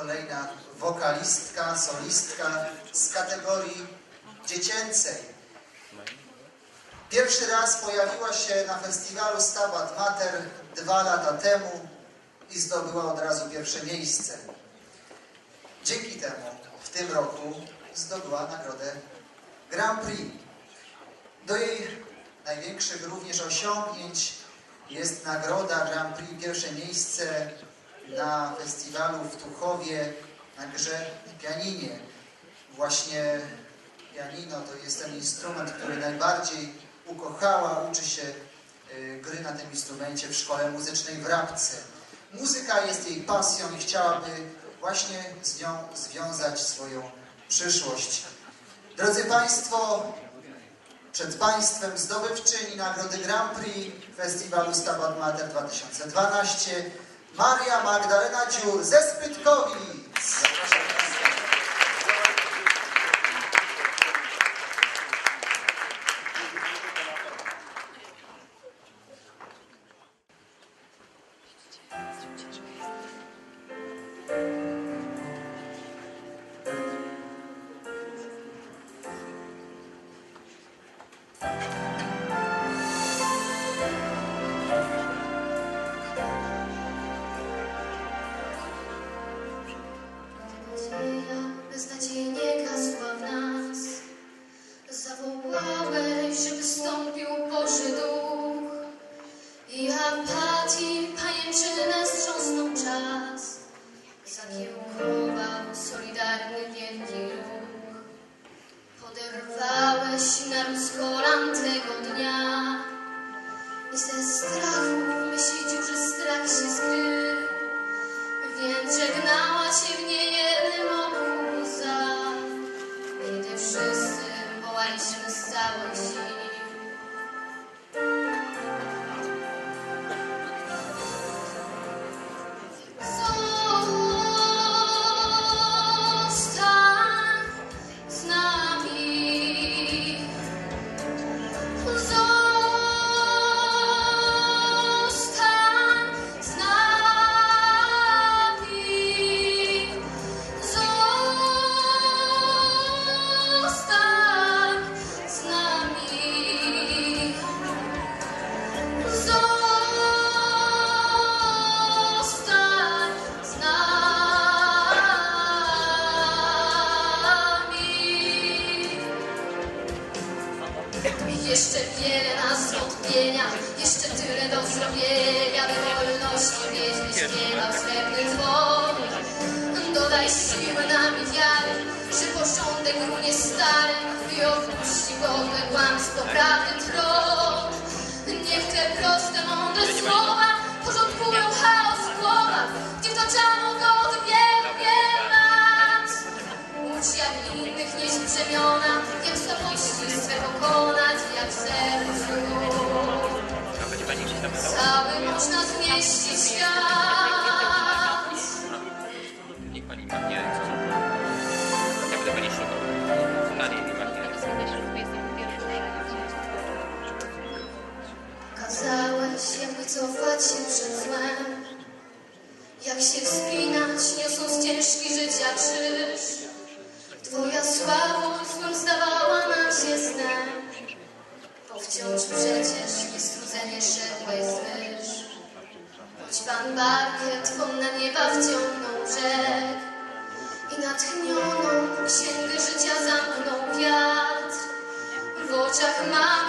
kolejna wokalistka, solistka z kategorii dziecięcej. Pierwszy raz pojawiła się na festiwalu Stabat Mater dwa lata temu i zdobyła od razu pierwsze miejsce. Dzięki temu w tym roku zdobyła nagrodę Grand Prix. Do jej największych również osiągnięć jest nagroda Grand Prix, pierwsze miejsce na festiwalu w Tuchowie na grze pianinie. Właśnie pianino to jest ten instrument, który najbardziej ukochała, uczy się y, gry na tym instrumencie w szkole muzycznej w Rabce. Muzyka jest jej pasją i chciałaby właśnie z nią związać swoją przyszłość. Drodzy Państwo, przed Państwem zdobywczyni Nagrody Grand Prix Festiwalu Stabat Mater 2012 Maria Magdalena Dziur ze Spytkowic. Poderwałeś naród z kolan tego dnia. I ze strachu Jeszcze wiele nas wątpienia, jeszcze tyle do zrobienia, by wolności wieść śpiewał srebrny dzwon. Dodaj siły nam i wiary, że porządek runie stary i opuści godne kłamstwo prawdy tron. Niech te proste, mądre słowa porządkują Cały można zmieścić świat. Niech pani machnie ręką. Ja będę pani szukał. Na niej nie machnie ręką. Kazałeś, jak wycofać się przed złem, jak się wspinać, niosąc ciężki życia krzyż. Twoja słabość swym zdawała nam się snem, bo wciąż przecież Barkę Twą na nieba wciągnął brzeg i natchnioną księgę życia zamknął wiatr. W oczach tak